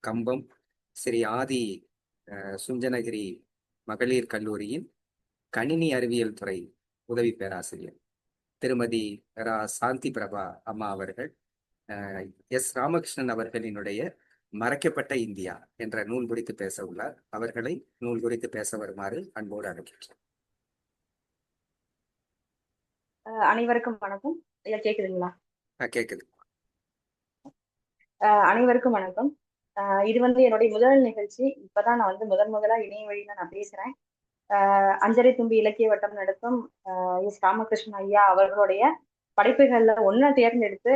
கம்பம் ஸ்ரீ ஆதி சுஞ்சனகிரி மகளிர் கல்லூரியின் கணினி அறிவியல் துறை உதவி பேராசிரியர். திருமதி ரா. சாந்தி பிரபா அம்மா அவர்கள் எஸ். ராமகிருஷ்ணன் அவர்களினுடைய மறைக்கப்பட்ட இந்தியா என்ற நூல் குறித்து பேச உள்ளார். அவர்களை நூல் குறித்து பேச வருமாறு அன்போடு அஹ் அனைவருக்கும் வணக்கம். கேக்குதுங்களா? கேக்குது. அனைவருக்கும் வணக்கம். இது வந்து என்னுடைய முதல் நிகழ்ச்சி. இப்பதான் நான் வந்து முதன் முதலா இணைய வழியில நான் பேசுறேன். அஞ்சரை தும்பி இலக்கிய வட்டம் நடத்தும் அஹ் எஸ் ராமகிருஷ்ணன் ஐயா அவர்களுடைய படைப்புகள்ல ஒன்ன தேர்ந்தெடுத்து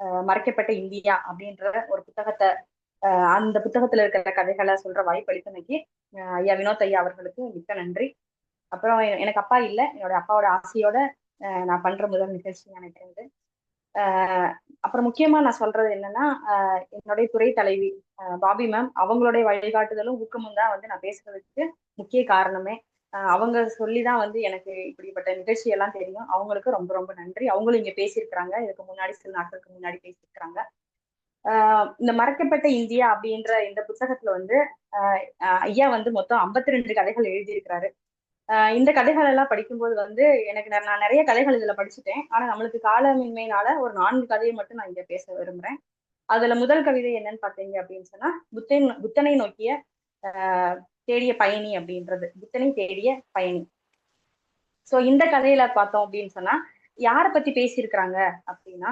அஹ் மறைக்கப்பட்ட இந்தியா அப்படின்ற ஒரு புத்தகத்தை அந்த புத்தகத்துல இருக்கிற கதைகளை சொல்ற வாய்ப்பு அளித்தமைக்கு ஐயா வினோத் ஐயா அவர்களுக்கு மிக்க நன்றி. அப்புறம் எனக்கு அப்பா இல்லை. என்னோட அப்பாவோட ஆசையோட அஹ் நான் பண்ற முதல் நிகழ்ச்சி நினைக்கிறேன் அப்புறம் முக்கியமா நான் சொல்றது என்னன்னா என்னுடைய துறை தலைவி அஹ் பாபி மேம் அவங்களுடைய வழிகாட்டுதலும் ஊக்கமும் தான் வந்து நான் பேசுறதுக்கு முக்கிய காரணமே. அவங்க சொல்லிதான் வந்து எனக்கு இப்படிப்பட்ட நிகழ்ச்சி எல்லாம் தெரியும். அவங்களுக்கு ரொம்ப ரொம்ப நன்றி. அவங்களும் இங்க பேசியிருக்கிறாங்க. இதுக்கு முன்னாடி சில நாட்களுக்கு முன்னாடி பேசியிருக்கிறாங்க. இந்த மறக்கப்பட்ட இந்தியா அப்படின்ற இந்த புத்தகத்துல வந்து ஐயா வந்து மொத்தம் 52 ரெண்டு கதைகள் எழுதியிருக்கிறாரு. இந்த கதைகள் எல்லாம் படிக்கும்போது வந்து எனக்கு நான் நிறைய கதைகள் இதுல படிச்சுட்டேன். ஆனா நம்மளுக்கு காலமின்மையினால ஒரு நான்கு கதையை மட்டும் நான் இங்க பேச விரும்புறேன். அதுல முதல் கவிதை என்னன்னு பாத்தீங்க அப்படின்னு சொன்னா புத்தன் புத்தனை நோக்கிய ஆஹ் தேடிய பயணி அப்படின்றது. புத்தனை தேடிய பயணி. சோ இந்த கதையில பார்த்தோம் அப்படின்னு சொன்னா யாரை பத்தி பேசியிருக்கிறாங்க அப்படின்னா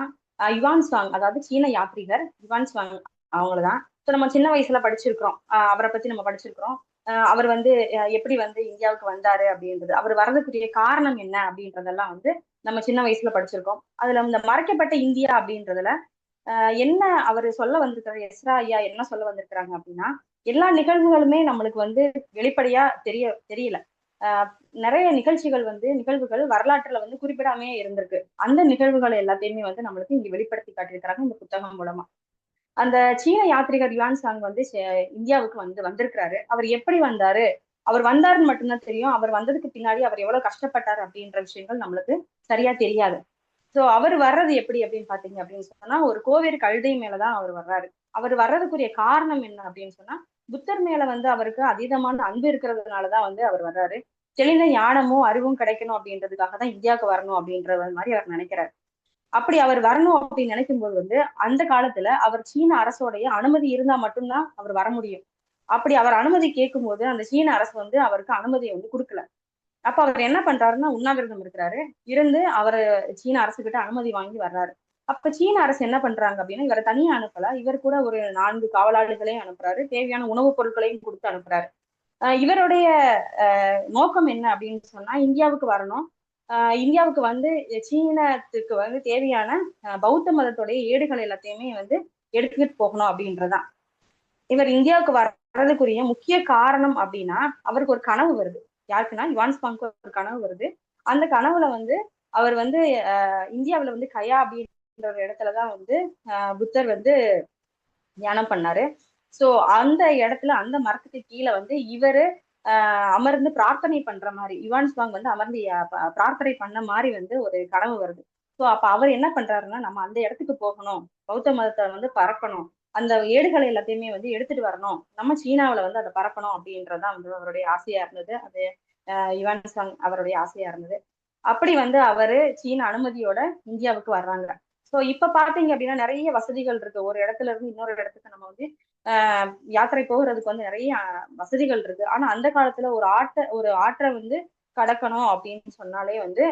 யுவான் சுவாங் அதாவது சீன யாத்ரிகர் யுவான் ஸ்வாங் அவங்களதான் ஸோ நம்ம சின்ன வயசுல படிச்சிருக்கிறோம். அவரை பத்தி நம்ம படிச்சிருக்கிறோம். அவர் வந்து எப்படி வந்து இந்தியாவுக்கு வந்தாரு அப்படின்றது அவர் வர்றதுக்குரிய காரணம் என்ன அப்படின்றதெல்லாம் வந்து நம்ம சின்ன வயசுல படிச்சிருக்கோம். அதுல இந்த மறைக்கப்பட்ட இந்தியா அப்படின்றதுல ஆஹ் என்ன அவர் சொல்ல வந்திருக்கிற எஸ்ரா ஐயா என்ன சொல்ல வந்திருக்கிறாங்க அப்படின்னா எல்லா நிகழ்வுகளுமே நம்மளுக்கு வந்து வெளிப்படையா தெரிய தெரியல. ஆஹ் நிறைய நிகழ்ச்சிகள் வந்து நிகழ்வுகள் வரலாற்றுல வந்து குறிப்பிடாமே இருந்திருக்கு. அந்த நிகழ்வுகள் எல்லாத்தையுமே வந்து நம்மளுக்கு இங்க வெளிப்படுத்தி காட்டியிருக்கிறாங்க இந்த புத்தகம் மூலமா. அந்த சீன யாத்ரிகர் யுவான் சாங் வந்து இந்தியாவுக்கு வந்து வந்திருக்கிறாரு. அவர் எப்படி வந்தாரு? அவர் வந்தாருன்னு மட்டும்தான் தெரியும். அவர் வந்ததுக்கு பின்னாடி அவர் எவ்வளவு கஷ்டப்பட்டார் அப்படின்ற விஷயங்கள் நம்மளுக்கு சரியா தெரியாது. சோ அவர் வர்றது எப்படி அப்படின்னு பாத்தீங்க அப்படின்னு சொன்னா ஒரு கோவேறு கழுதை மேலதான் அவர் வர்றாரு. அவர் வர்றதுக்குரிய காரணம் என்ன அப்படின்னு சொன்னா புத்தர் மேல வந்து அவருக்கு அதீதமான அன்பு இருக்கிறதுனாலதான் வந்து அவர் வர்றாரு. தெளிந்த ஞானமும் அறிவும் கிடைக்கணும் அப்படின்றதுக்காக தான் இந்தியாவுக்கு வரணும் அப்படின்ற மாதிரி அவர் நினைக்கிறார். அப்படி அவர் வரணும் அப்படின்னு நினைக்கும் போது வந்து அந்த காலத்துல அவர் சீன அரசோடைய அனுமதி இருந்தா மட்டும்தான் அவர் வர முடியும். அப்படி அவர் அனுமதி கேட்கும் போது அந்த சீன அரசு வந்து அவருக்கு அனுமதியை வந்து கொடுக்கல. அப்ப அவர் என்ன பண்றாருன்னா உண்ணாவிரதம் இருக்கிறாரு. இருந்து அவர் சீன அரசு கிட்ட அனுமதி வாங்கி வர்றாரு. அப்ப சீன அரசு என்ன பண்றாங்க அப்படின்னா இவரை தனியா அனுப்பல. இவர் கூட ஒரு நான்கு காவலாளிகளையும் அனுப்புறாரு. தேவையான உணவுப் பொருட்களையும் கொடுத்து அனுப்புறாரு. இவருடைய நோக்கம் என்ன அப்படின்னு சொன்னா இந்தியாவுக்கு வரணும். இந்தியாவுக்கு வந்து சீனத்துக்கு வந்து தேவையான பௌத்த மதத்துடைய ஏடுகள் எல்லாத்தையுமே வந்து எடுத்துக்கிட்டு போகணும் அப்படின்றதான் இவர் இந்தியாவுக்கு வர்றதுக்குரிய முக்கிய காரணம் அப்படின்னா அவருக்கு ஒரு கனவு வருது. யாருக்குன்னா யுவான்ஸ் பாங்க்கு ஒரு கனவு வருது. அந்த கனவுல வந்து அவர் வந்து ஆஹ் இந்தியாவுல வந்து கயா அப்படின்ற ஒரு இடத்துலதான் வந்து ஆஹ் புத்தர் வந்து தியானம் பண்ணாரு. சோ அந்த இடத்துல அந்த மரத்துக்கு கீழே வந்து இவரு அமர்ந்து பிரார்த்தனை பண்ற மாதிரி. யுவான் சுவாங் வந்து அமர்ந்து பிரார்த்தனை பண்ண மாதிரி வந்து ஒரு கனவு வருது. ஸோ அப்ப அவர் என்ன பண்றாருன்னா நம்ம அந்த இடத்துக்கு போகணும். பௌத்த மதத்தை வந்து பரப்பணும். அந்த ஏடுகளை எல்லாத்தையுமே வந்து எடுத்துட்டு வரணும். நம்ம சீனாவுல வந்து அதை பரப்பணும் அப்படின்றதுதான் வந்து அவருடைய ஆசையா இருந்தது. அது ஆஹ் யுவான் சாங் அவருடைய ஆசையா இருந்தது. அப்படி வந்து அவரு சீன அனுமதியோட இந்தியாவுக்கு வர்றாங்க. சோ இப்ப பாத்தீங்க அப்படின்னா நிறைய வசதிகள் இருக்கு. ஒரு இடத்துல இருந்து இன்னொரு இடத்துக்கு நம்ம வந்து யாத்திரை போகிறதுக்கு வந்து நிறைய வசதிகள் இருக்கு. ஆனா அந்த காலத்துல ஒரு ஆட்டை ஒரு ஆற்றை வந்து கடக்கணும் அப்படின்னு சொன்னாலே வந்து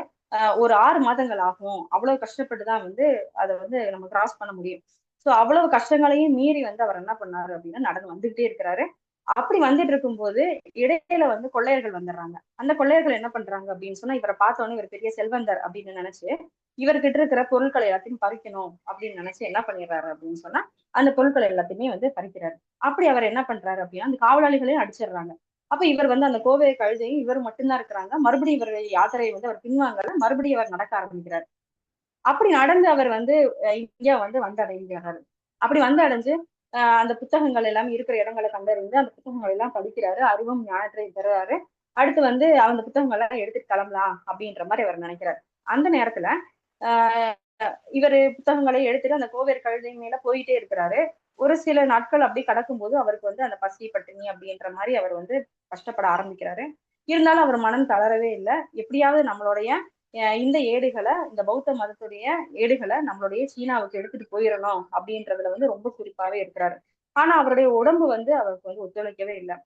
ஒரு ஆறு மாதங்கள் ஆகும். அவ்வளவு கஷ்டப்பட்டு தான் வந்து அதை வந்து நம்ம கிராஸ் பண்ண முடியும். ஸோ அவ்வளவு கஷ்டங்களையும் மீறி வந்து அவர் என்ன பண்ணாரு அப்படின்னா நடந்து வந்துகிட்டே இருக்கிறாரு. அப்படி வந்துட்டு இருக்கும்போது இடையில வந்து கொள்ளையர்கள் வந்துடுறாங்க. அந்த கொள்ளையர்கள் என்ன பண்றாங்க அப்படின்னு சொன்னா இவரை பார்த்த உடனே இவர் பெரிய செல்வந்தர் அப்படின்னு நினைச்சு இவர்கிட்ட இருக்கிற பொருட்களை எல்லாத்தையும் பறிக்கணும் அப்படின்னு நினைச்சு என்ன பண்ணிடுறாரு அப்படின்னு சொன்னா அந்த பொருட்கள் எல்லாத்தையுமே வந்து பறிக்கிறாரு. அப்படி அவர் என்ன பண்றாரு அப்படின்னா அந்த காவலாளிகளையும் அடிச்சிடுறாங்க. அப்ப இவர் வந்து அந்த கோவை கழுதையும் இவர் மட்டும்தான் இருக்கிறாங்க. மறுபடியும் இவர் யாத்திரையை வந்து அவர் பின்வாங்கல. மறுபடியும் அவர் நடக்க ஆரம்பிக்கிறார். அப்படி நடந்து அவர் வந்து இந்தியா வந்து வந்து அடைஞ்சாரு அப்படி வந்து அடைஞ்சு அந்த புத்தகங்கள் எல்லாம் இருக்கிற இடங்களை கண்டறிந்து அந்த புத்தகங்கள் எல்லாம் படிக்கிறாரு அறிவும் ஞானத்தை பெறுறாரு. அடுத்து வந்து அந்த புத்தகங்கள் எல்லாம் எடுத்துட்டு கிளம்பலாம் அப்படின்ற மாதிரி அவர் நினைக்கிறார். அந்த நேரத்துல ஆஹ் இவர் புத்தகங்களை எடுத்துட்டு அந்த கோவேர் கழுதை மேல போயிட்டே இருக்கிறாரு. ஒரு சில நாட்கள் அப்படி கடக்கும்போது அவருக்கு வந்து அந்த பசி பட்டினி அப்படின்ற மாதிரி அவர் வந்து கஷ்டப்பட ஆரம்பிக்கிறாரு. இருந்தாலும் அவர் மனம் தளரவே இல்லை. எப்படியாவது நம்மளுடைய இந்த ஏடுகளை இந்த பௌத்த மதத்துடைய ஏடுகளை நம்மளுடைய சீனாவுக்கு எடுத்துட்டு போயிடணும் அப்படின்றதுல வந்து ரொம்ப குறிப்பாவே இருக்கிறாரு. ஆனா அவருடைய உடம்பு வந்து அவருக்கு வந்து ஒத்துழைக்கவே இல்லை.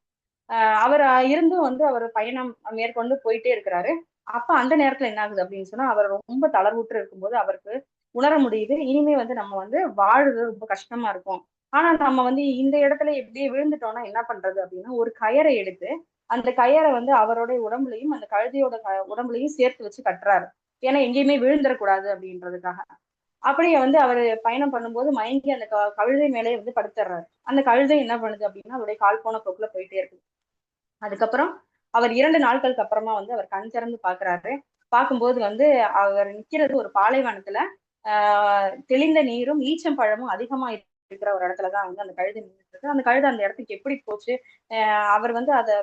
ஆஹ் அவர் இருந்தும் வந்து அவர் பயணம் மேற்கொண்டு போயிட்டே இருக்கிறாரு. அப்ப அந்த நேரத்துல என்ன ஆகுது அப்படின்னு சொன்னா அவர் ரொம்ப தளர்வுற்று இருக்கும்போது அவருக்கு உணர முடியுது. இனிமே வந்து நம்ம வந்து வாழ்றது ரொம்ப கஷ்டமா இருக்கும். ஆனா நம்ம வந்து இந்த இடத்துல எப்படியே விழுந்துட்டோம்னா என்ன பண்றது அப்படின்னா ஒரு கயரை எடுத்து அந்த கயரை வந்து அவருடைய உடம்புலையும் அந்த கழுதையோட உடம்புலையும் சேர்த்து வச்சு கட்டுறாரு. ஏன்னா எங்கேயுமே விழுந்துடக்கூடாது அப்படின்றதுக்காக. அப்படியே வந்து அவர் பயணம் பண்ணும்போது மயங்கி அந்த க- கழுதை மேலேயே வந்து படுத்துறாரு அந்த கழுதை என்ன பண்ணுது அப்படின்னா அவருடைய கால் போன போக்குல போயிட்டே இருக்கு. அதுக்கப்புறம் அவர் இரண்டு நாட்களுக்கு அப்புறமா வந்து அவர் கண் திறந்து பாக்குறாரு. பார்க்கும்போது வந்து அவர் நிக்கிறது ஒரு பாலைவனத்துல ஆஹ் தெளிந்த நீரும் ஈச்சம்பழமும் அதிகமா இருக்கிற ஒரு இடத்துலதான் வந்து அந்த கழுதை நின்றுட்டு அந்த கழுதை அந்த இடத்துக்கு எப்படி போச்சு? அவர் வந்து அதை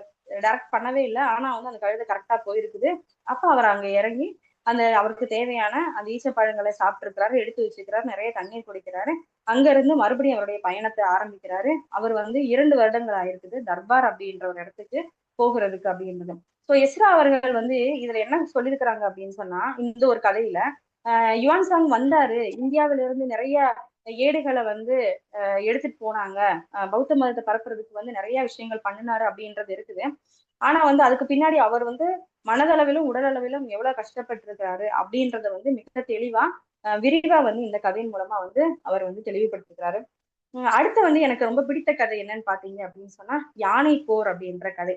டைரக்ட் பண்ணவே இல்லை. ஆனா வந்து அந்த கழுதை கரெக்டா போயிருக்குது. அப்ப அவர் அங்க இறங்கி அந்த அவருக்கு தேவையான அந்த ஈச்சப்பழங்களை சாப்பிட்டு இருக்கிறாரு எடுத்து வச்சுக்கிறாரு நிறைய தண்ணீர் குடிக்கிறாரு. அங்க இருந்து மறுபடியும் அவருடைய பயணத்தை ஆரம்பிக்கிறாரு. அவர் வந்து இரண்டு வருடங்கள் ஆயிருக்குது. தர்பார் அப்படின்ற ஒரு இடத்துக்கு போகிறதுக்கு அப்படின்றது. சோ எஸ்ரா அவர்கள் வந்து இதுல என்ன சொல்லியிருக்கிறாங்க அப்படின்னு சொன்னா இந்த ஒரு கதையில ஆஹ் யுவான் சாங் வந்தாரு. இந்தியாவில இருந்து நிறைய ஏடுகளை வந்து ஆஹ் எடுத்துட்டு போனாங்க. பௌத்த மதத்தை பரப்புறதுக்கு வந்து நிறைய விஷயங்கள் பண்ணினாரு அப்படின்றது இருக்குது. ஆனா வந்து அதுக்கு பின்னாடி அவர் வந்து மனதளவிலும் உடலளவிலும் எவ்வளவு கஷ்டப்பட்டிருக்கிறாரு அப்படின்றத வந்து மிக தெளிவா விரிவா வந்து இந்த கதையின் மூலமா வந்து அவர் வந்து தெளிவுபடுத்திருக்கிறாரு. அடுத்து வந்து எனக்கு ரொம்ப பிடித்த கதை என்னன்னு பாத்தீங்க அப்படின்னு சொன்னா யானை போர் அப்படின்ற கதை.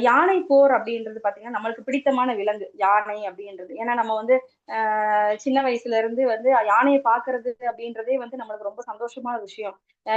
யானை போர் அப்படின்றது பாத்தீங்கன்னா நம்மளுக்கு பிடித்தமான விலங்கு யானை அப்படின்றது. ஏன்னா நம்ம வந்து ஆஹ் சின்ன வயசுல இருந்து வந்து யானையை பாக்குறது அப்படின்றதே வந்து நம்மளுக்கு ரொம்ப சந்தோஷமான விஷயம்.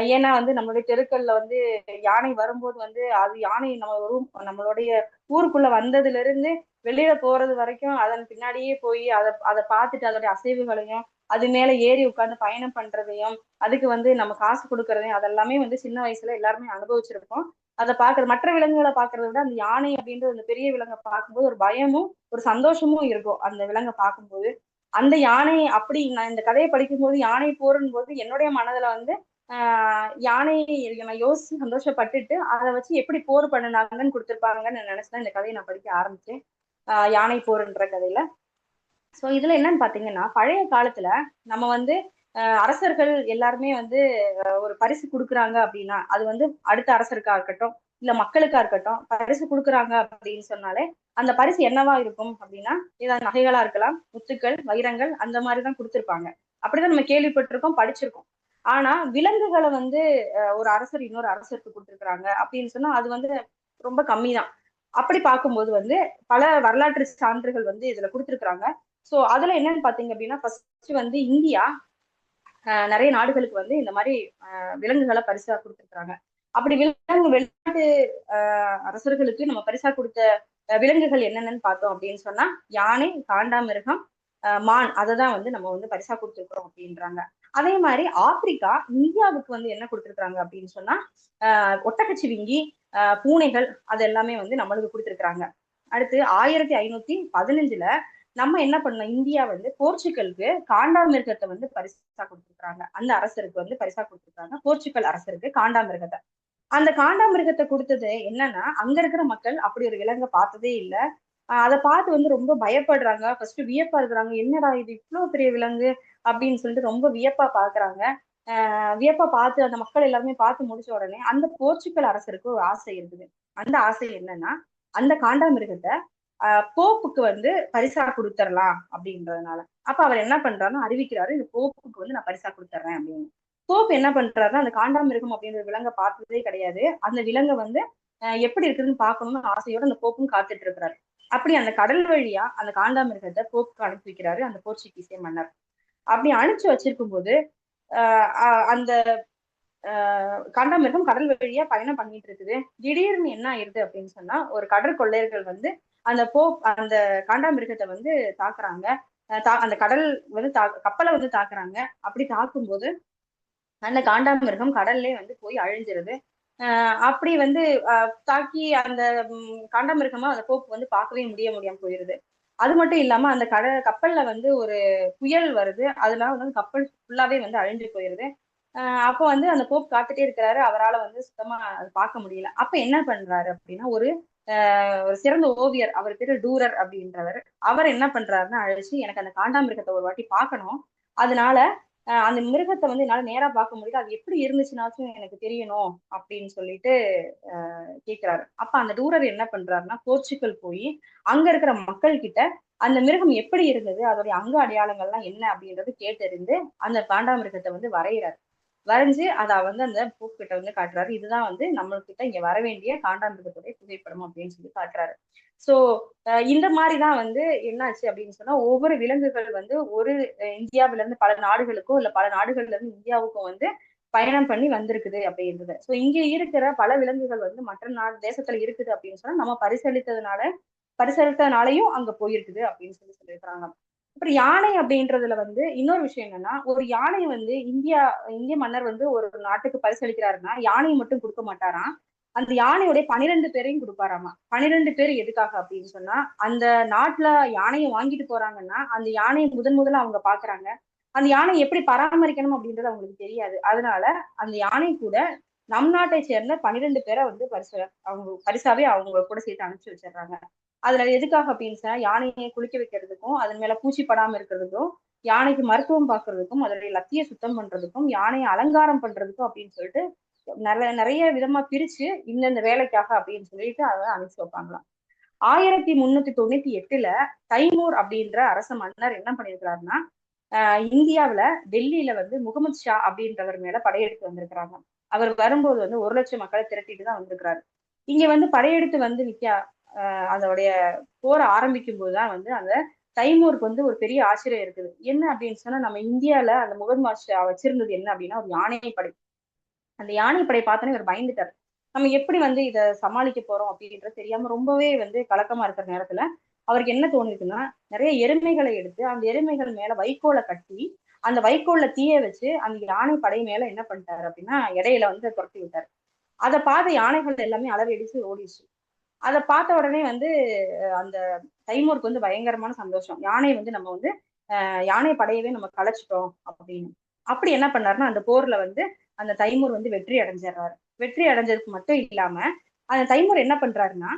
ஏன்னா வந்து நம்மளுடைய தெருக்கள்ல வந்து யானை வரும்போது வந்து அது யானை நம்ம ரூம் நம்மளுடைய ஊருக்குள்ள வந்ததுல இருந்து வெளியில போறது வரைக்கும் அதன் பின்னாடியே போய் அதை அதை பார்த்துட்டு அதோடைய அசைவுகளையும் அது மேல ஏறி உட்காந்து பயணம் பண்றதையும் அதுக்கு வந்து நம்ம காசு கொடுக்கறதையும் அதெல்லாமே வந்து சின்ன வயசுல எல்லாருமே அனுபவிச்சிருப்போம். அதை பாக்குறது மற்ற விலங்குகளை பாக்குறத விட அந்த யானை அப்படின்ற அந்த பெரிய விலங்கை பார்க்கும்போது ஒரு பயமும் ஒரு சந்தோஷமும் இருக்கும் அந்த விலங்கை பார்க்கும்போது. அந்த யானை அப்படி நான் இந்த கதையை படிக்கும்போது யானை போரும் போது என்னுடைய மனதுல வந்து ஆஹ் யானை நான் யோசிச்சு சந்தோஷப்பட்டுட்டு அதை வச்சு எப்படி போர் பண்ணினாங்கன்னு கொடுத்துருப்பாங்கன்னு நினைச்சுதான் இந்த கதையை நான் படிக்க ஆரம்பிச்சேன். ஆஹ் யானை போருன்ற கதையில. சோ இதுல என்னன்னு பாத்தீங்கன்னா பழைய காலத்துல நம்ம வந்து அரசர்கள் எல்லாருமே வந்து ஒரு பரிசு கொடுக்குறாங்க அப்படின்னா அது வந்து அடுத்த அரசருக்கா இருக்கட்டும் இல்ல மக்களுக்கா இருக்கட்டும் பரிசு கொடுக்குறாங்க அப்படின்னு சொன்னாலே அந்த பரிசு என்னவா இருக்கும் அப்படின்னா ஏதாவது நகைகளா இருக்கலாம் முத்துக்கள் வைரங்கள் அந்த மாதிரிதான் கொடுத்திருப்பாங்க. அப்படிதான் நம்ம கேள்விப்பட்டிருக்கோம் படிச்சிருக்கோம். ஆனா விலங்குகளை வந்து ஒரு அரசர் இன்னொரு அரசருக்கு கொடுத்துருக்குறாங்க அப்படின்னு சொன்னா அது வந்து ரொம்ப கம்மி தான் அப்படி பார்க்கும்போது வந்து பல வரலாற்று சான்றுகள் வந்து இதுல கொடுத்துருக்குறாங்க. சோ அதுல என்னன்னு பாத்தீங்க அப்படின்னா ஃபர்ஸ்ட் வந்து இந்தியா நிறைய நாடுகளுக்கு வந்து இந்த மாதிரி ஆஹ் விலங்குகளை பரிசா கொடுத்திருக்காங்க அப்படி விலங்கு வெளிநாட்டு ஆஹ் அரசர்களுக்கு நம்ம பரிசா கொடுத்த அஹ் விலங்குகள் என்னென்னு பார்த்தோம் அப்படின்னு சொன்னா யானை காண்டாமிருகம் ஆஹ் மான் அதை தான் வந்து நம்ம வந்து பரிசா கொடுத்துருக்குறோம் அப்படின்றாங்க. அதே மாதிரி ஆப்பிரிக்கா இந்தியாவுக்கு வந்து என்ன கொடுத்துருக்காங்க அப்படின்னு சொன்னா ஆஹ் ஒட்டகச்சிவிங்கி ஆஹ் பூனைகள் அது எல்லாமே வந்து நம்மளுக்கு கொடுத்துருக்காங்க அடுத்து ஆயிரத்தி ஐநூத்தி பதினஞ்சுல நம்ம என்ன பண்ணலாம்? இந்தியா வந்து போர்ச்சுகலுக்கு காண்டாமிருகத்தை வந்து பரிசா கொடுத்துருக்காங்க அந்த அரசருக்கு வந்து பரிசா கொடுத்துருக்காங்க. போர்ச்சுகல் அரசருக்கு காண்டாமிருகத்தை. அந்த காண்டாமிருகத்தை கொடுத்தது என்னன்னா அங்க இருக்கிற மக்கள் அப்படி ஒரு விலங்கை பார்த்ததே இல்ல. ஆஹ் அதை பார்த்து வந்து ரொம்ப பயப்படுறாங்க. ஃபர்ஸ்ட் வியப்பா இருக்கிறாங்க. என்னடா இது இவ்வளவு பெரிய விலங்கு அப்படின்னு சொல்லிட்டு ரொம்ப வியப்பா பாக்குறாங்க ஆஹ் வியப்பா பார்த்து அந்த மக்கள் எல்லாருமே பார்த்து முடிச்ச உடனே அந்த போர்ச்சுகல் அரசருக்கு ஒரு ஆசை இருக்குது. அந்த ஆசை என்னன்னா அந்த காண்டாமிருகத்தை போப்புக்கு வந்து பரிசா கொடுத்துடலாம் அப்படின்றதுனால. அப்ப அவர் என்ன பண்றாருன்னு அறிவிக்கிறாரு இந்த போப்புக்கு வந்து நான் பரிசா கொடுத்துறேன் அப்படின்னு. போப் என்ன பண்றாருன்னா அந்த காண்டாமிருகம் அப்படின்ற விலங்கை பார்த்ததே கிடையாது. அந்த விலங்கை வந்து ஆஹ் எப்படி இருக்குதுன்னு பார்க்கணும்னு ஆசையோட அந்த போப்பும் காத்துட்டு இருக்கிறாரு. அப்படி அந்த கடல் வழியா அந்த காண்டாமிருகத்தை போப்புக்கு அனுப்பி வைக்கிறாரு அந்த போர்ச்சுகீசிய மன்னர். அப்படி அனுப்பிச்சு வச்சிருக்கும் போது ஆஹ் அந்த ஆஹ் காண்டாமிருகம் கடல் வழியா பயணம் பண்ணிட்டு இருக்குது. திடீர்னு என்ன ஆயிருது அப்படின்னு சொன்னா ஒரு கடற்கொள்ளையர்கள் வந்து அந்த போ அந்த காண்டாமிருகத்தை வந்து தாக்குறாங்க. அந்த கடல் வந்து தா கப்பலை வந்து தாக்குறாங்க. அப்படி தாக்கும்போது அந்த காண்டாமிருகம் கடல்லே வந்து போய் அழிஞ்சிருது. ஆஹ் அப்படி வந்து தாக்கி அந்த காண்டாமிருகமா அந்த போப்பு வந்து பார்க்கவே முடிய முடியாம போயிருது. அது மட்டும் இல்லாம அந்த கடல் கப்பல்ல வந்து ஒரு புயல் வருது. அதனால வந்து கப்பல் ஃபுல்லாவே வந்து அழிஞ்சு போயிருது. ஆஹ் அப்போ வந்து அந்த போப் காத்துட்டே இருக்கிறாரு. அவரால வந்து சுத்தமா அதை பார்க்க முடியல. அப்ப என்ன பண்றாரு அப்படின்னா ஒரு ஒரு சிறந்த ஓவியர் அவர் பேரு டூரர் அப்படின்றவர். அவர் என்ன பண்றாருன்னா அழைச்சு எனக்கு அந்த காண்டாமிருகத்தை ஒரு வாட்டி பார்க்கணும். அதனால ஆஹ் அந்த மிருகத்தை வந்து என்னால நேரா பார்க்க முடியல. அது எப்படி இருந்துச்சுனாச்சும் எனக்கு தெரியணும் அப்படின்னு சொல்லிட்டு ஆஹ் கேக்குறாரு. அப்ப அந்த டூரர் என்ன பண்றாருன்னா போர்ச்சுக்கல் போய் அங்க இருக்கிற மக்கள் கிட்ட அந்த மிருகம் எப்படி இருந்தது அதோடைய அங்க அடையாளங்கள்லாம் என்ன அப்படின்றது கேட்டறிந்து அந்த காண்டாமிருகத்தை வந்து வரைகிறாரு வரைஞ்சு அதை வந்து அந்த பூக்கிட்ட வந்து காட்டுறாரு. இதுதான் வந்து நம்மள்கிட்ட இங்க வர வேண்டிய காண்டாமிருகத்துடைய புகைப்படம் அப்படின்னு சொல்லி காட்டுறாரு. சோ இந்த மாதிரிதான் வந்து என்னாச்சு அப்படின்னு சொன்னா ஒவ்வொரு விலங்குகள் வந்து ஒரு அஹ் இந்தியாவில இருந்து பல நாடுகளுக்கும் இல்ல பல நாடுகள்ல இருந்து இந்தியாவுக்கும் வந்து பயணம் பண்ணி வந்திருக்குது அப்படின்றது. சோ இங்க இருக்கிற பல விலங்குகள் வந்து மற்ற நாடு தேசத்துல இருக்குது அப்படின்னு சொன்னா நம்ம பரிசளித்ததுனால பரிசளித்ததுனாலையும் அங்க போயிருக்குது அப்படின்னு சொல்லி சொல்லியிருக்கிறாங்க. அப்புறம் யானை அப்படின்றதுல வந்து இன்னொரு விஷயம் என்னன்னா ஒரு யானை வந்து இந்தியா இந்திய மன்னர் வந்து ஒரு நாட்டுக்கு பரிசளிக்கிறாருன்னா யானையை மட்டும் கொடுக்க மாட்டாராம். அந்த யானையுடைய பனிரெண்டு பேரையும் கொடுப்பாராமா? பனிரெண்டு பேர் எதுக்காக அப்படின்னு சொன்னா அந்த நாட்டுல யானையை வாங்கிட்டு போறாங்கன்னா அந்த யானையை முதன் முதல்ல அவங்க பாக்குறாங்க. அந்த யானை எப்படி பராமரிக்கணும் அப்படின்றது அவங்களுக்கு தெரியாது. அதனால அந்த யானை கூட நம் நாட்டை சேர்ந்த பன்னிரெண்டு பேரை வந்து பரிசு அவங்க பரிசாவே அவங்க கூட சேர்த்து அனுப்பிச்சு வச்சிடுறாங்க. அதுல எதுக்காக அப்படின்னு சொன்னா யானையை குளிக்க வைக்கிறதுக்கும் அதன் மேல பூச்சி படாம இருக்கிறதுக்கும் யானைக்கு மருத்துவம் பார்க்கறதுக்கும் அதனுடைய லத்திய சுத்தம் பண்றதுக்கும் யானையை அலங்காரம் பண்றதுக்கும் அப்படின்னு சொல்லிட்டு நிறைய நிறைய விதமா பிரிச்சு இந்தந்த வேலைக்காக அப்படின்னு சொல்லிட்டு அதை அனுப்பிச்சு வைப்பாங்களாம். ஆயிரத்தி முன்னூத்தி தொண்ணூத்தி எட்டுல தைமூர் அப்படின்ற அரச மன்னர் என்ன பண்ணிருக்கிறாருன்னா ஆஹ் இந்தியாவுல டெல்லியில வந்து முகமது ஷா அப்படின்றவர் மேல படையெடுத்து வந்திருக்கிறாங்க. அவர் வரும்போது வந்து ஒரு லட்சம் மக்களை திரட்டிட்டு தான் வந்திருக்கிறாரு. இங்க வந்து படையெடுத்து வந்து நித்யா அதோடைய போரை ஆரம்பிக்கும் போதுதான் வந்து அந்த தைமூருக்கு வந்து ஒரு பெரிய ஆச்சரியம் இருக்குது. என்ன அப்படின்னு சொன்னா நம்ம இந்தியால அந்த முகமது மாஷா வச்சிருந்தது என்ன அப்படின்னா ஒரு யானை படை. அந்த யானை படை பார்த்தோன்னே இவர் பயந்துட்டார். நம்ம எப்படி வந்து இதை சமாளிக்க போறோம் அப்படின்றது தெரியாம ரொம்பவே வந்து கலக்கமா இருக்கிற நேரத்துல அவருக்கு என்ன தோணுதுன்னா நிறைய எருமைகளை எடுத்து அந்த எருமைகள் மேல வைக்கோலை கட்டி அந்த வைக்கோல்ல தீய வச்சு அந்த யானை படை மேல என்ன பண்ணிட்டாரு அப்படின்னா இடையில வந்து துரத்தி விட்டாரு. அதை பார்த்த யானைகள் எல்லாமே அலறடிச்சு ஓடிச்சு அதை பார்த்த உடனே வந்து அந்த தைமூருக்கு வந்து பயங்கரமான சந்தோஷம். யானை வந்து நம்ம வந்து யானை படையவே நம்ம கலைச்சிட்டோம் அப்படின்னு. அப்படி என்ன பண்ணாருன்னா அந்த போர்ல வந்து அந்த தைமூர் வந்து வெற்றி அடைஞ்சிடுறாரு. வெற்றி அடைஞ்சதுக்கு மட்டும் இல்லாம அந்த தைமூர் என்ன பண்றாருன்னா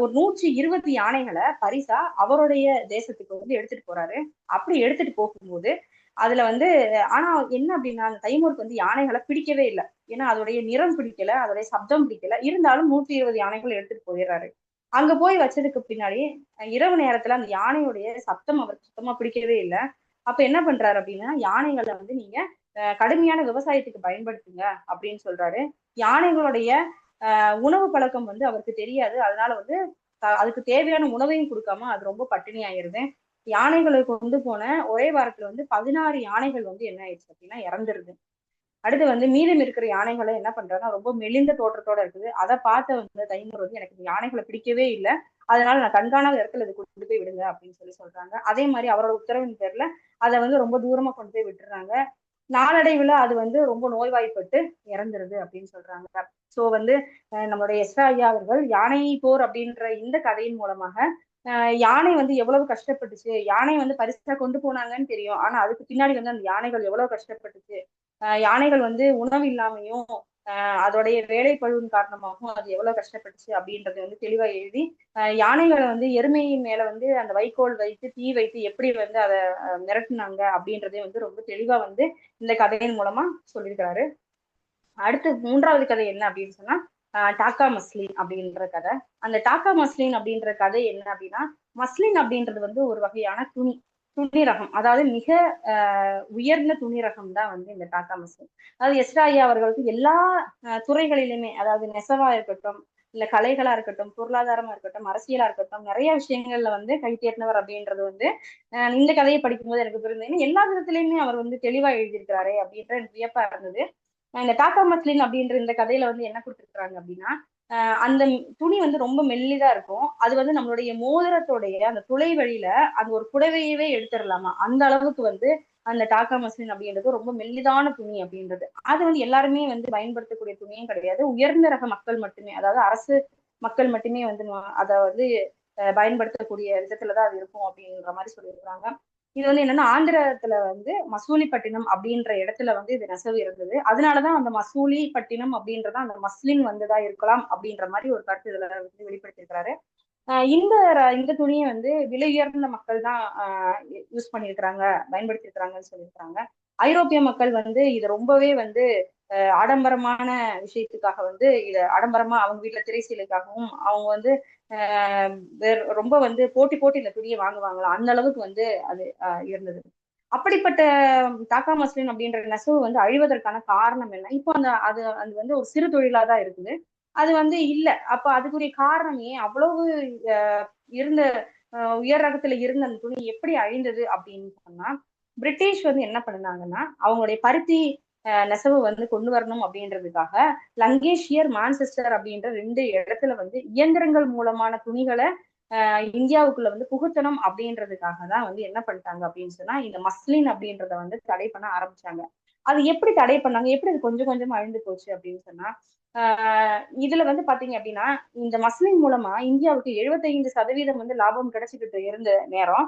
ஒரு நூற்றி இருபத்தி யானைகளை பரிசா அவருடைய தேசத்துக்கு வந்து எடுத்துட்டு போறாரு. அப்படி எடுத்துட்டு போகும்போது அதுல வந்து ஆனா என்ன அப்படின்னா அந்த தைமூருக்கு வந்து யானைகளை பிடிக்கவே இல்லை. ஏன்னா அதோடைய நிறம் பிடிக்கல அதோடைய சப்தம் பிடிக்கல. இருந்தாலும் நூற்றி இருபது யானைகள் எடுத்துட்டு போயிடுறாரு. அங்க போய் வச்சதுக்கு பின்னாடி இரவு நேரத்துல அந்த யானையுடைய சப்தம் அவருக்கு சுத்தமா பிடிக்கவே இல்லை. அப்ப என்ன பண்றாரு அப்படின்னா யானைகளை வந்து நீங்க கடுமையான விவசாயத்துக்கு பயன்படுத்துங்க அப்படின்னு சொல்றாரு. யானைகளுடைய உணவு பழக்கம் வந்து அவருக்கு தெரியாது. அதனால வந்து அதுக்கு தேவையான உணவையும் கொடுக்காம அது ரொம்ப பட்டினி ஆயிருது யானைகளை கொண்டு போன ஒரே வாரத்துல வந்து பதினாறு யானைகள் வந்து என்ன ஆயிடுச்சு அப்படின்னா இறந்துருது. அடுத்து வந்து மீதம் இருக்கிற யானைகளை என்ன பண்றாங்கன்னா ரொம்ப மெலிந்த தோற்றத்தோட இருக்குது. அதை பார்த்த வந்து தைமூர் வந்து எனக்கு யானைகளை பிடிக்கவே இல்லை. அதனால நான் கண்காணாத இடத்துல இது கொண்டு போய் விடுங்க அப்படின்னு சொல்லி சொல்றாங்க. அதே மாதிரி அவரோட உத்தரவின் பேர்ல அதை வந்து ரொம்ப தூரமா கொண்டு போய் விட்டுறாங்க. நாளடைவுல அது வந்து ரொம்ப நோய்வாய்ப்பட்டு இறந்துருது அப்படின்னு சொல்றாங்க. சோ வந்து நம்மளுடைய எஸ்ரா ஐயா அவர்கள் யானை போர் அப்படின்ற இந்த கதையின் மூலமாக யானை வந்து எவ்வளவு கஷ்டப்பட்டுச்சு? யானை வந்து பரிசா கொண்டு போனாங்கன்னு தெரியும். ஆனா அதுக்கு பின்னாடி வந்து அந்த யானைகள் எவ்வளவு கஷ்டப்பட்டுச்சு? யானைகள் வந்து உணவு இல்லாமையும் அதோடைய வேலை பழுவின் காரணமாகவும் அது எவ்வளவு கஷ்டப்பட்டுச்சு அப்படின்றத வந்து தெளிவா எழுதி யானைகளை வந்து எருமையின் மேல வந்து அந்த வைக்கோல் வைத்து தீ வைத்து எப்படி வந்து அதை மிரட்டினாங்க அப்படின்றதே வந்து ரொம்ப தெளிவா வந்து இந்த கதையின் மூலமா சொல்லியிருக்கிறாரு. அடுத்து மூன்றாவது கதை என்ன அப்படின்னு சொன்னா டாக்கா மஸ்லின் அப்படின்ற கதை. அந்த டாக்கா மஸ்லின் அப்படின்ற கதை என்ன அப்படின்னா மஸ்லின் அப்படின்றது வந்து ஒரு வகையான துணி துணி ரகம் அதாவது மிக உயர்ந்த துணி ரகம் தான் வந்து இந்த டாக்கா மஸ்லின். அதாவது எஸ்ராயா அவர்களுக்கு எல்லா துறைகளிலுமே அதாவது நெசவா இருக்கட்டும் இல்ல கலைகளா இருக்கட்டும் பொருளாதாரமா இருக்கட்டும் அரசியலா இருக்கட்டும் நிறைய விஷயங்கள்ல வந்து கைத்தேர்ந்தவர் அப்படின்றது வந்து இந்த கதையை படிக்கும்போது எனக்கு புரிந்தது. எல்லா விதத்திலயுமே அவர் வந்து தெளிவா எழுதியிருக்கிறாரே அப்படின்ற எனக்கு வியப்பா இருந்தது. இந்த டாக்கா மஸ்லின் அப்படின்ற இந்த கதையில வந்து என்ன கொடுத்துருக்குறாங்க அப்படின்னா அந்த துணி வந்து ரொம்ப மெல்லிதா இருக்கும். அது வந்து நம்மளுடைய மோதிரத்தோடைய அந்த துளை வழியில அந்த ஒரு புடவையவே எடுத்துடலாமா? அந்த அளவுக்கு வந்து அந்த டாக்கா மஸ்லின் அப்படின்றது ரொம்ப மெல்லிதான துணி அப்படின்றது. அது வந்து எல்லாருமே வந்து பயன்படுத்தக்கூடிய துணியும் கிடையாது. உயர்ந்த ரக மக்கள் மட்டுமே அதாவது அரசு மக்கள் மட்டுமே வந்து அதை வந்து பயன்படுத்தக்கூடிய விதத்துலதான் அது இருக்கும் அப்படின்ற மாதிரி சொல்லியிருக்கிறாங்க. இது வந்து என்னன்னா ஆந்திரத்துல வந்து மசூலிப்பட்டினம் அப்படின்ற இடத்துல வந்து இது நெசவு இருந்தது. அதனாலதான் அந்த மசூலிப்பட்டினம் அப்படின்றத அந்த மஸ்லின் வந்ததா இருக்கலாம் அப்படின்ற மாதிரி ஒரு கருத்து இதுல வந்து வெளிப்படுத்தியிருக்கிறாரு. ஆஹ் இந்த இந்த துணியை வந்து விலை உயர்ந்த மக்கள் தான் யூஸ் பண்ணியிருக்கிறாங்க பயன்படுத்தியிருக்கிறாங்கன்னு சொல்லியிருக்கிறாங்க. ஐரோப்பிய மக்கள் வந்து இதை ரொம்பவே வந்து ஆஹ் ஆடம்பரமான விஷயத்துக்காக வந்து இத ஆடம்பரமா அவங்க வீட்டுல திரைசீலைக்காகவும் அவங்க வந்து ரொம்ப வந்து போட்டி போட்டி இந்த துணியை வாங்குவாங்களா? அந்த அளவுக்கு வந்து அது இருந்தது. அப்படிப்பட்ட தாக்கா மஸ்லின் அப்படின்ற நெசவு வந்து அழிவதற்கான காரணம் என்ன? இப்போ அந்த அது அது வந்து ஒரு சிறு தொழிலா தான் இருக்குது. அது வந்து இல்ல. அப்ப அதுக்குரிய காரணம் ஏன் அவ்வளவு இருந்த உயர் ரகத்துல இருந்த அந்த துணி எப்படி அழிந்தது அப்படின்னு சொன்னா பிரிட்டிஷ் வந்து என்ன பண்ணாங்கன்னா அவங்களுடைய பருத்தி நெசவு வந்து கொண்டு வரணும் அப்படின்றதுக்காக லங்கேஷியர் மான்செஸ்டர் அப்படின்ற ரெண்டு இடத்துல வந்து இயந்திரங்கள் மூலமான துணிகளை ஆஹ் இந்தியாவுக்குள்ள வந்து புகுத்தணும் அப்படின்றதுக்காக தான் வந்து என்ன பண்ணிட்டாங்க அப்படின்னு சொன்னா இந்த மஸ்லின் அப்படின்றத வந்து தடை பண்ண ஆரம்பிச்சாங்க. அது எப்படி தடை பண்ணாங்க? எப்படி அது கொஞ்சம் கொஞ்சமா அழிந்து போச்சு அப்படின்னு சொன்னா ஆஹ் இதுல வந்து பாத்தீங்க அப்படின்னா இந்த மஸ்லின் மூலமா இந்தியாவுக்கு 75% சதவீதம் வந்து லாபம் கிடைச்சிக்கிட்டு இருந்த நேரம்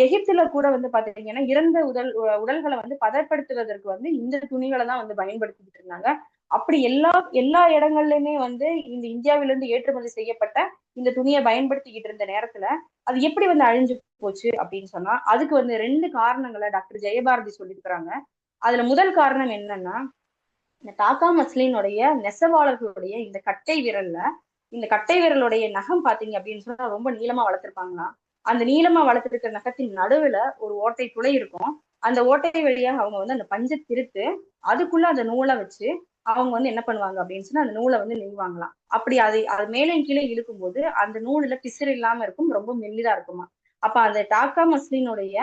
எகிப்துல கூட வந்து பாத்தீங்கன்னா இறந்த உடல் உ- உடல்களை வந்து பதப்படுத்துவதற்கு வந்து இந்த துணிகளை தான் வந்து பயன்படுத்திக்கிட்டு இருந்தாங்க. அப்படி எல்லா எல்லா இடங்கள்லயுமே வந்து இந்த இந்தியாவிலிருந்து ஏற்றுமதி செய்யப்பட்ட இந்த துணியை பயன்படுத்திக்கிட்டு இருந்த நேரத்துல அது எப்படி வந்து அழிஞ்சு போச்சு அப்படின்னு சொன்னா அதுக்கு வந்து ரெண்டு காரணங்களை டாக்டர் ஜெயபாரதி சொல்லியிருக்கிறாங்க. அதுல முதல் காரணம் என்னன்னா இந்த டாக்கா மஸ்லினுடைய நெசவாளர்களுடைய இந்த கட்டை விரல்ல இந்த கட்டை விரலுடைய நகம் பாத்தீங்க அப்படின்னு சொன்னா ரொம்ப நீளமா வளர்த்திருப்பாங்களாம். அந்த நீளமா வளர்த்திருக்கிற நகத்தின் நடுவுல ஒரு ஓட்டை துளை இருக்கும். அந்த ஓட்டை வழியாக அவங்க வந்து அந்த பஞ்சை திருத்து அதுக்குள்ள அந்த நூலை வச்சு அவங்க வந்து என்ன பண்ணுவாங்க அப்படின்னு சொன்னா அந்த நூலை வந்து நெய்வாங்களாம் அப்படி அது அது மேலும் கீழே இழுக்கும் போது அந்த நூலுல பிசிறு இல்லாம இருக்கும் ரொம்ப மெல்லிதா இருக்குமா. அப்ப அந்த டாக்கா மஸ்லினுடைய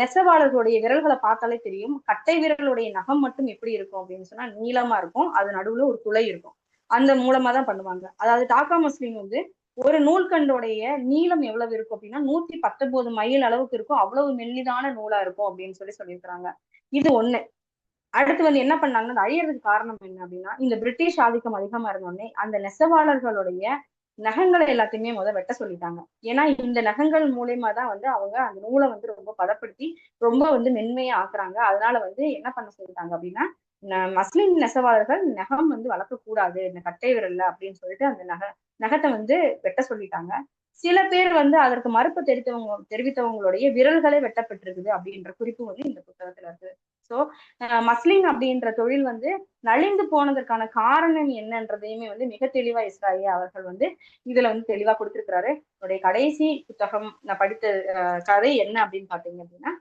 நெசவாளர்களுடைய விரல்களை பார்த்தாலே தெரியும் கட்டை விரலுடைய நகம் மட்டும் எப்படி இருக்கும் அப்படின்னு சொன்னா நீளமா இருக்கும் அது நடுவுல ஒரு துளை இருக்கும். அந்த மூலமா தான் பண்ணுவாங்க. அதாவது டாக்கா மஸ்லின் வந்து ஒரு நூல்கண்டோடைய நீளம் எவ்வளவு இருக்கும் அப்படின்னா நூத்தி பத்தொன்பது மைல் அளவுக்கு இருக்கும். அவ்வளவு மெல்லிதான நூலா இருக்கும் அப்படின்னு சொல்லி சொல்லியிருக்கிறாங்க. இது ஒண்ணு. அடுத்து வந்து என்ன பண்ணாங்கன்னா அது அழியறதுக்கு காரணம் என்ன அப்படின்னா இந்த பிரிட்டிஷ் ஆதிக்கம் அதிகமா இருந்தோடனே அந்த நெசவாளர்களுடைய நகங்களை எல்லாத்தையுமே முத வெட்ட சொல்லிட்டாங்க. ஏன்னா இந்த நகங்கள் மூலயமா தான் வந்து அவங்க அந்த நூலை வந்து ரொம்ப பதப்படுத்தி ரொம்ப வந்து மென்மையா ஆக்குறாங்க. அதனால வந்து என்ன பண்ண சொல்லிட்டாங்க அப்படின்னா மஸ்லிம் மஸ்லின் நெசவாளர்கள் நகம் வந்து வளர்க்கக்கூடாது இந்த கட்டை விரல்ல அப்படின்னு சொல்லிட்டு அந்த நகை நகத்தை வந்து வெட்ட சொல்லிட்டாங்க. சில பேர் வந்து அதற்கு மறுப்பு தெரிவித்தவங்க தெரிவித்தவங்களுடைய விரல்களே வெட்டப்பட்டிருக்குது அப்படின்ற குறிப்பு வந்து இந்த புத்தகத்துல இருக்கு. சோ மஸ்லின் அப்படின்ற தொழில் வந்து நலிந்து போனதற்கான காரணம் என்னன்றதையுமே வந்து மிக தெளிவா இஸ்ராயி அவர்கள் வந்து இதுல வந்து தெளிவா கொடுத்திருக்கிறாரு. என்னுடைய கடைசி புத்தகம் நான் படித்த கதை என்ன அப்படின்னு பாத்தீங்க அப்படின்னா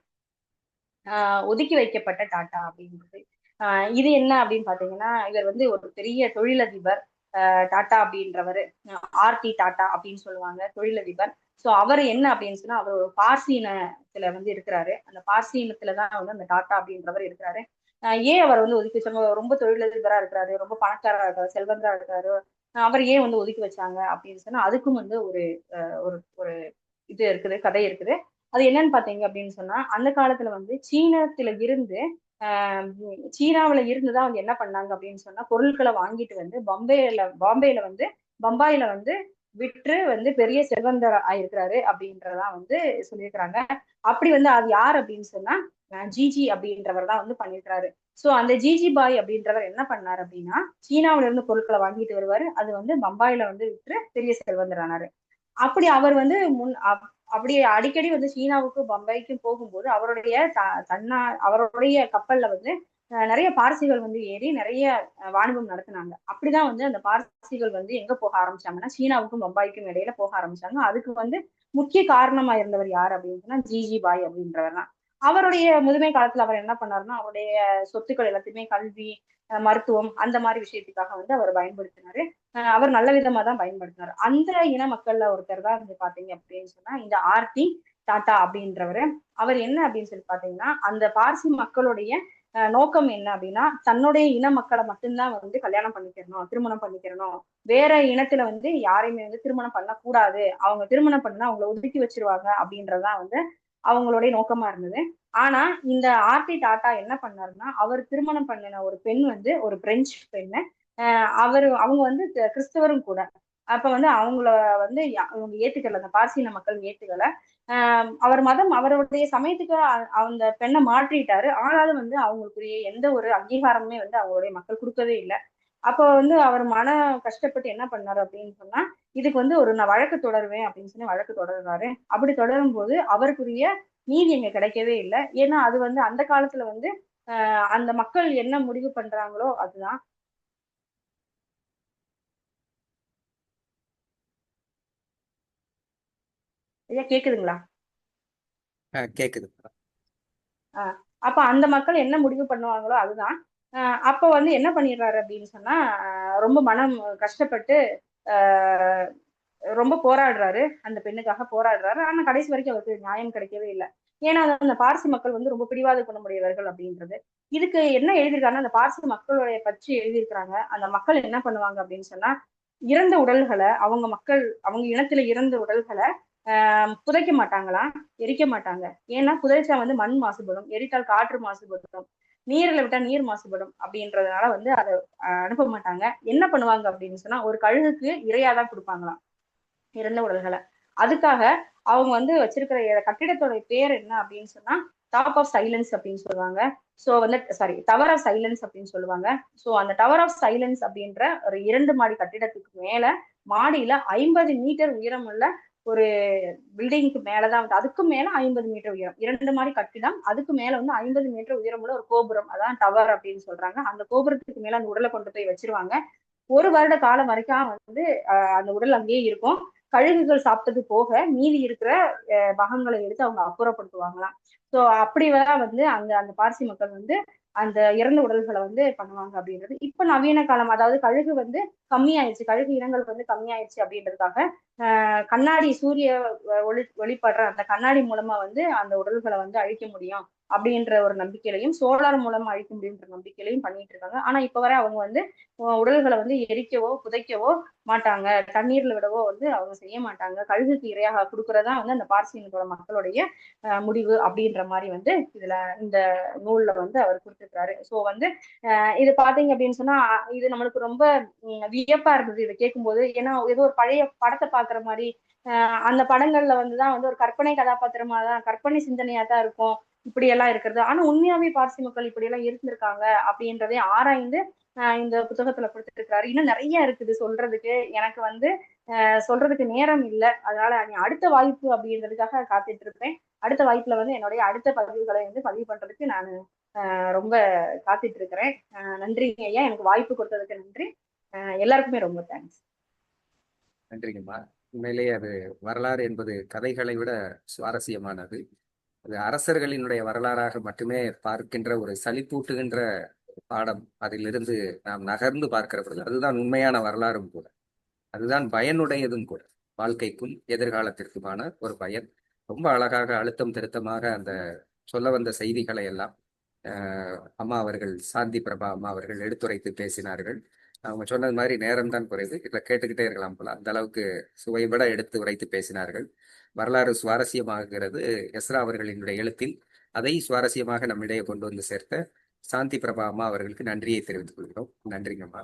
ஆஹ் ஒதுக்கி வைக்கப்பட்ட டாட்டா அப்படின்றது. இது என்ன அப்படின்னு பாத்தீங்கன்னா இவர் வந்து ஒரு பெரிய தொழிலதிபர் டாட்டா அப்படின்றவர். ஆர்டி டாட்டா அப்படின்னு சொல்லுவாங்க தொழிலதிபர். சோ அவர் என்ன அப்படின்னு சொன்னா அவர் ஒரு பார்சி இனத்துல வந்து இருக்கிறாரு. அந்த பார்சி இனத்துலதான் வந்து அந்த டாட்டா அப்படின்றவர் இருக்கிறாரு. ஏன் அவர் வந்து ஒதுக்கி வச்சாங்க? ரொம்ப தொழிலதிபரா இருக்கிறாரு ரொம்ப பணக்காரரா இருக்காரு செல்வந்தரா இருக்காரு. அவர் ஏன் வந்து ஒதுக்கி வச்சாங்க அப்படின்னு சொன்னா அதுக்கும் வந்து ஒரு ஒரு ஒரு இது இருக்குது கதை இருக்குது. அது என்னன்னு பாத்தீங்க அப்படின்னு சொன்னா அந்த காலத்துல வந்து சீனத்துல இருந்து சீனாவில் சீனாவுல இருந்துதான் அவங்க என்ன பண்ணாங்க அப்படின்னு சொன்னா பொருட்களை வாங்கிட்டு வந்து பம்பேல பாம்பேல வந்து பம்பாயில வந்து விற்று வந்து பெரிய செல்வந்தர் ஆயிருக்கிறாரு அப்படின்றதான் வந்து சொல்லியிருக்கிறாங்க. அப்படி வந்து அது யார் அப்படின்னு சொன்னா ஜிஜி அப்படின்றவர் தான் வந்து பண்ணியிருக்கிறாரு. சோ அந்த ஜிஜி பாய் அப்படின்றவர் என்ன பண்ணாரு அப்படின்னா சீனாவுல இருந்து பொருட்களை வாங்கிட்டு வருவாரு. அது வந்து பம்பாயில வந்து விற்று பெரிய செல்வந்தர் ஆனாரு. அப்படி அவர் வந்து முன் அப்படி அடிக்கடி வந்து சீனாவுக்கும் பம்பாய்க்கும் போகும்போது அவருடைய தன்னா அவருடைய கப்பல்ல வந்து நிறைய பார்சிகள் வந்து ஏறி நிறைய வாணிபம் நடத்தினாங்க. அப்படிதான் வந்து அந்த பார்சிகள் வந்து எங்க போக ஆரம்பிச்சாங்கன்னா சீனாவுக்கும் பம்பாய்க்கும் இடையில போக ஆரம்பிச்சாங்க. அதுக்கு வந்து முக்கிய காரணமா இருந்தவர் யார் அப்படின்னு சொன்னா ஜிஜி பாய் அப்படின்றவர் தான் அவருடைய முதுமை காலத்துல அவர் என்ன பண்ணாருன்னா அவருடைய சொத்துக்கள் எல்லாத்தையுமே கல்வி மருத்துவம் அந்த மாதிரி விஷயத்துக்காக வந்து அவர் பயன்படுத்தினாரு. அவர் நல்ல விதமா தான் பயன்படுத்தினார். அந்த இன மக்கள்ல ஒருத்தர் தான் வந்து பாத்தீங்க அப்படின்னு சொன்னா இந்த ஆர்த்தி டாட்டா அப்படின்றவர். அவர் என்ன அப்படின்னு சொல்லி பாத்தீங்கன்னா அந்த பார்சி மக்களுடைய நோக்கம் என்ன அப்படின்னா தன்னுடைய இன மக்களை மட்டும்தான் வந்து கல்யாணம் பண்ணிக்கிறணும் திருமணம் பண்ணிக்கிறணும். வேற இனத்துல வந்து யாரையுமே வந்து திருமணம் பண்ணக்கூடாது. அவங்க திருமணம் பண்ணா அவங்கள ஒதுக்கி வச்சிருவாங்க அப்படின்றதுதான் வந்து அவங்களுடைய நோக்கமா இருந்தது. ஆனா இந்த ஆர்டி டாட்டா என்ன பண்ணாருன்னா அவர் திருமணம் பண்ணின ஒரு பெண் வந்து ஒரு பிரெஞ்சு பெண்ணு. அவர் அவங்க வந்து கிறிஸ்தவரும் கூட. அப்ப வந்து அவங்கள வந்து அவங்க ஏத்துக்கல. அந்த பார்சின மக்கள் ஏத்துக்கல. அவர் மதம் அவருடைய சமயத்துக்கு அந்த பெண்ணை மாற்றிட்டாரு. ஆனாலும் வந்து அவங்களுக்குரிய எந்த ஒரு அங்கீகாரமுமே வந்து அவங்களுடைய மக்கள் கொடுக்கவே இல்லை. அப்போ வந்து அவர் மன கஷ்டப்பட்டு என்ன பண்ணாரு அப்படின்னு சொன்னா இதுக்கு வந்து ஒரு நான் வழக்கு தொடருவேன் அப்படின்னு சொல்லி வழக்கு தொடர்றாரு. அப்படி தொடரும் போது அவருக்குரிய நீதி அங்க கிடைக்கவே இல்லை. ஏன்னா அது வந்து அந்த காலத்துல வந்து அந்த மக்கள் என்ன முடிவு பண்றாங்களோ அதுதான். ஐயா கேக்குதுங்களா? கேக்குது. அப்ப அந்த மக்கள் என்ன முடிவு பண்ணுவாங்களோ அதுதான். அப்ப வந்து என்ன பண்ணிடுறாரு அப்படின்னு சொன்னா ரொம்ப மனம் கஷ்டப்பட்டு ஆஹ் ரொம்ப போராடுறாரு அந்த பெண்ணுக்காக போராடுறாரு. ஆனா கடைசி வரைக்கும் அவருக்கு நியாயம் கிடைக்கவே இல்லை. ஏன்னா அந்த பார்சி மக்கள் வந்து ரொம்ப பிடிவாத குணமுடையவர்கள் அப்படின்றது. இதுக்கு என்ன எழுதியிருக்காங்கன்னா அந்த பார்சி மக்களுடைய பற்றி எழுதியிருக்கிறாங்க. அந்த மக்கள் என்ன பண்ணுவாங்க அப்படின்னு சொன்னா இறந்த உடல்களை அவங்க மக்கள் அவங்க இனத்துல இறந்த உடல்களை ஆஹ் புதைக்க மாட்டாங்களாம் எரிக்க மாட்டாங்க. ஏன்னா புதைச்சா வந்து மண் மாசுபடும் எரித்தால் காற்று மாசுபடும் நீரில் விட்டா நீர் மாசுபடும் அப்படின்றதுனால வந்து அதை அனுப்ப மாட்டாங்க. என்ன பண்ணுவாங்க அப்படின்னு சொன்னா ஒரு கழுகுக்கு இரையாதான் கொடுப்பாங்களாம். இறந்த உடல்களை. அதுக்காக அவங்க வந்து வச்சிருக்கிற கட்டிடத்தோட பேர் என்ன அப்படின்னு சொன்னா டாப் ஆஃப் சைலன்ஸ் அப்படின்னு சொல்லுவாங்க. ஸோ வந்து சாரி டவர் ஆஃப் சைலன்ஸ் அப்படின்னு சொல்லுவாங்க. ஸோ அந்த டவர் ஆஃப் சைலன்ஸ் அப்படின்ற ஒரு இரண்டு மாடி கட்டிடத்துக்கு மேல மாடியில ஐம்பது மீட்டர் உயரம் உள்ள ஒரு பில்டிங்க்கு மேலதான் வந்து அதுக்கு மேல ஐம்பது மீட்டர் உயரம். இரண்டு மாடி கட்டிடம் அதுக்கு மேல வந்து ஐம்பது மீட்டர் உயரமுள்ள ஒரு கோபுரம். அதான் டவர் அப்படின்னு சொல்றாங்க. அந்த கோபுரத்துக்கு மேல அந்த உடலை கொண்டு போய் வச்சிருவாங்க. ஒரு வருட காலம் வரைக்கும் வந்து ஆஹ் அந்த உடல் அங்கேயே இருக்கும். கழுகுகள் சாப்பிட்டது போக மீதி இருக்கிற அஹ் பாகங்களை எடுத்து அவங்க அப்புறப்படுத்துவாங்களாம். சோ அப்படிதான் வந்து அங்க அந்த பார்சி மக்கள் வந்து அந்த இறந்த உடல்களை வந்து பண்ணுவாங்க அப்படின்றது. இப்ப நவீன காலம் அதாவது கழுகு வந்து கம்மியாயிடுச்சு கழுகு இனங்கள் வந்து கம்மியாயிடுச்சு அப்படின்றதுக்காக ஆஹ் கண்ணாடி சூரிய ஒளி ஒளிப்படுற அந்த கண்ணாடி மூலமா வந்து அந்த உடல்களை வந்து அழிக்க முடியும். அப்படின்ற ஒரு நம்பிக்கையிலையும் சோலார் மூலமா அழிக்க முடியுன்ற நம்பிக்கையிலையும் பண்ணிட்டு இருக்காங்க. ஆனா இப்ப வரை அவங்க வந்து உடல்களை வந்து எரிக்கவோ புதைக்கவோ மாட்டாங்க. தண்ணீர்ல விடவோ வந்து அவங்க செய்ய மாட்டாங்க. கழுகுக்கு இரையாக கொடுக்கறதா வந்து அந்த பார்சியினத்தோட மக்களுடைய முடிவு அப்படின்ற மாதிரி வந்து இதுல இந்த நூல்ல வந்து அவர் கொடுத்துருக்காரு சோ வந்து இது பாத்தீங்க அப்படின்னு சொன்னா இது நம்மளுக்கு ரொம்ப வியப்பா இருந்தது இதை கேட்கும்போது. ஏன்னா ஏதோ ஒரு பழைய படத்தை பாக்குற மாதிரி அந்த படங்கள்ல வந்துதான் வந்து ஒரு கற்பனை கதாபாத்திரமா தான் கற்பனை சிந்தனையா தான் இருக்கும். இப்படி எல்லாம் இருக்கிறது. ஆனா உண்மையாவே பார்சி மக்கள் இப்படி எல்லாம் இருந்திருக்காங்க அப்படின்றதை ஆராய்ந்து இந்த புத்தகத்துல கொடுத்துருக்காரு இன்னும் நிறைய இருக்குது சொல்றதுக்கு. எனக்கு வந்து சொல்றதுக்கு நேரம் இல்லை. அதனால நீ அடுத்த வாய்ப்பு அப்படின்றதுக்காக காத்துட்டு இருப்பேன். அடுத்த வாய்ப்புல வந்து என்னுடைய அடுத்த பதிவுகளை வந்து பதிவு பண்றதுக்கு நான் ரொம்ப காத்துட்டு இருக்கிறேன். நன்றி ஐயா. எனக்கு வாய்ப்பு கொடுத்ததுக்கு நன்றி. எல்லாருக்குமே ரொம்ப தேங்க்ஸ் நன்றிங்கம்மா. உண்மையிலேயே அது வரலாறு என்பது கதைகளை விட சுவாரஸ்யமானது. அது அரசர்களினுடைய வரலாறாக மட்டுமே பார்க்கின்ற ஒரு சலிப்பூட்டுகின்ற பாடம் அதிலிருந்து நாம் நகர்ந்து பார்க்கிற பொழுது அதுதான் உண்மையான வரலாறும் கூட. அதுதான் பயனுடையதும் கூட. வாழ்க்கைக்கும் எதிர்காலத்திற்குமான ஒரு பயன். ரொம்ப அழகாக அழுத்தம் திருத்தமாக அந்த சொல்ல வந்த செய்திகளை எல்லாம் அம்மா அவர்கள் சாந்தி பிரபா அம்மா அவர்கள் எடுத்துரைத்து பேசினார்கள். அவங்க சொன்னது மாதிரி நேரம் தான் குறைவு. இதில் கேட்டுக்கிட்டே இருக்கலாம் போல. அந்த அளவுக்கு சுவைபட எடுத்து உரைத்து பேசினார்கள். வரலாறு சுவாரஸ்யமாகிறது எஸ்ரா அவர்களினுடைய எழுத்தில். அதை சுவாரஸ்யமாக நம்மிடையே கொண்டு வந்து சேர்த்த சாந்தி பிரபா அம்மா அவர்களுக்கு நன்றியை தெரிவித்துக் கொள்கிறோம். நன்றிங்கம்மா.